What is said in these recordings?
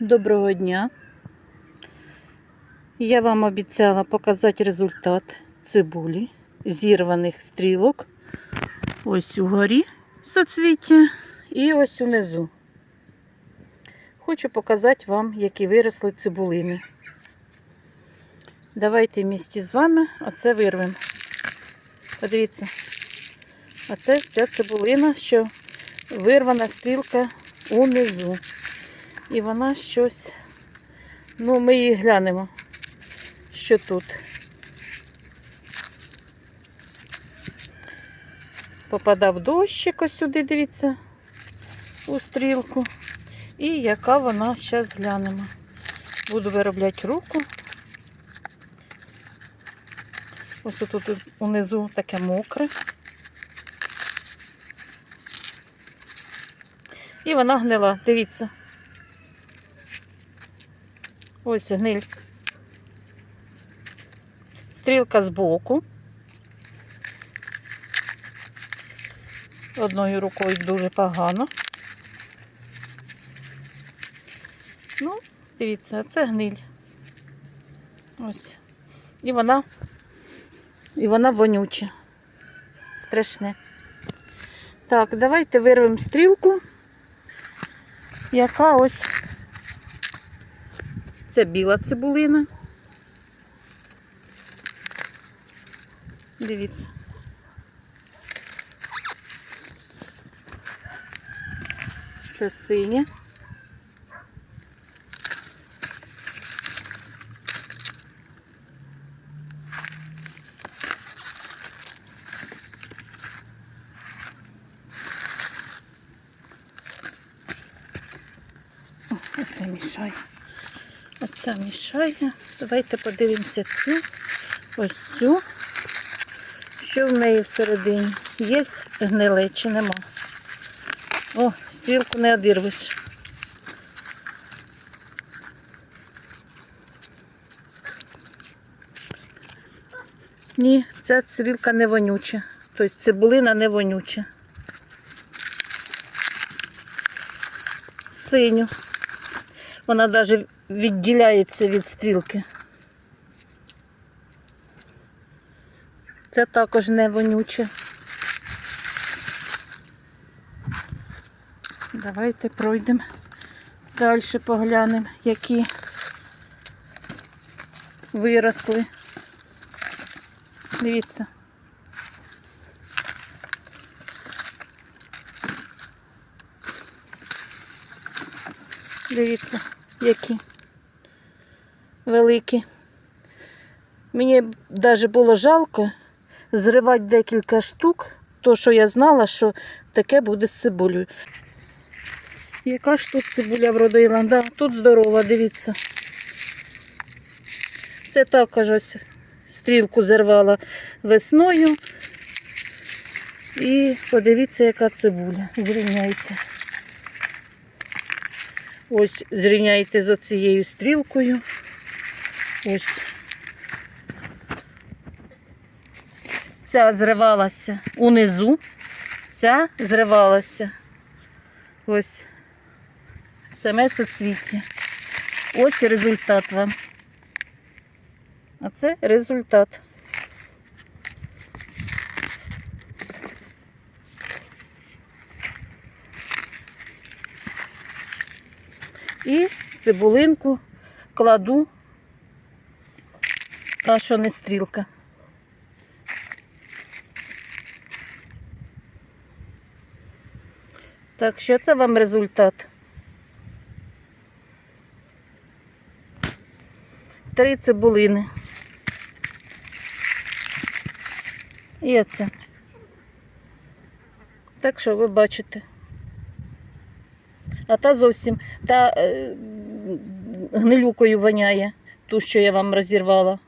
Доброго дня. Я вам обіцяла показати результат цибулі, зірваних стрілок. Ось угорі соцвіття і ось унизу. Хочу показати вам, які виросли цибулини. Давайте в місті з вами оце вирвемо. Подивіться. Оце ця цибулина, що вирвана стрілка унизу. І вона щось. Ну, ми її глянемо, що тут. Попадав дощик ось сюди, дивіться, у стрілку. І яка вона, зараз глянемо. Буду виробляти руку. Ось тут унизу таке мокре. І вона гнила, дивіться. Ось гниль. Стрілка збоку. Одною рукою дуже погано. Ну, дивіться, це гниль. Ось. І вона, і вона вонюча. Страшне. Так, давайте вирвемо стрілку, яка ось це біла цибулина. Дивіться. Це синя. Оце мішає. Оця мішає. Давайте подивимося цю. Ось цю. Що в неї всередині? Є гниле чи нема? О, стрілку не одірвеш. Ні, ця стрілка не вонюча. Тобто цибулина не вонюча. Синю. Вона навіть відділяється від стрілки. Це також не вонюче. Давайте пройдемо далі поглянемо, які виросли. Дивіться. Дивіться, які великі. Мені навіть було жалко зривати декілька штук, то що я знала, що таке буде з цибулею. Яка ж тут цибуля вродила? Да, тут здорова, дивіться. Це також ось стрілку зірвала весною. І подивіться, яка цибуля. Зрівняйте. Ось зрівняйте з оцією стрілкою. Ось. Ця зривалася унизу, ця зривалася. Ось саме соцвіття. Ось результат вам. А це результат. І цибулинку кладу, та що не стрілка. Так що це вам результат. Три цибулини. І оце. Так що ви бачите. А та зовсім та е, гнилюкою воняє, ту, що я вам розірвала.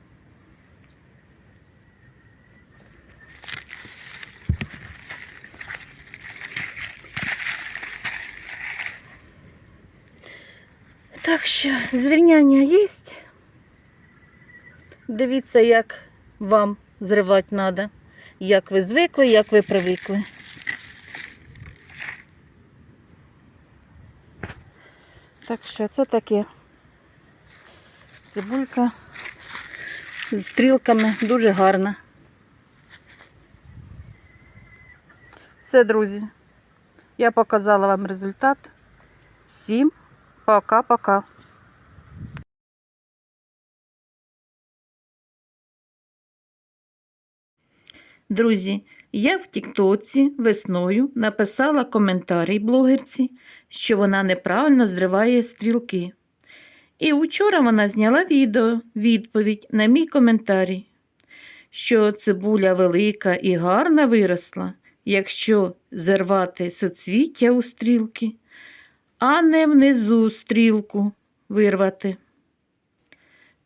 Так що зрівняння є. Дивіться, як вам зривати треба. Як ви звикли, як ви привикли. Так що це таке. Цибулька з стрілками дуже гарна. Все, друзі. Я показала вам результат. Всім пока-пока. Друзі, я в Тіктоці весною написала коментарій блогерці, що вона неправильно зриває стрілки. І вчора вона зняла відео, відповідь на мій коментарій, що цибуля велика і гарна виросла, якщо зірвати соцвіття у стрілки, а не внизу стрілку вирвати.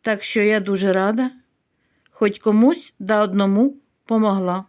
Так що я дуже рада, хоч комусь да одному помогла.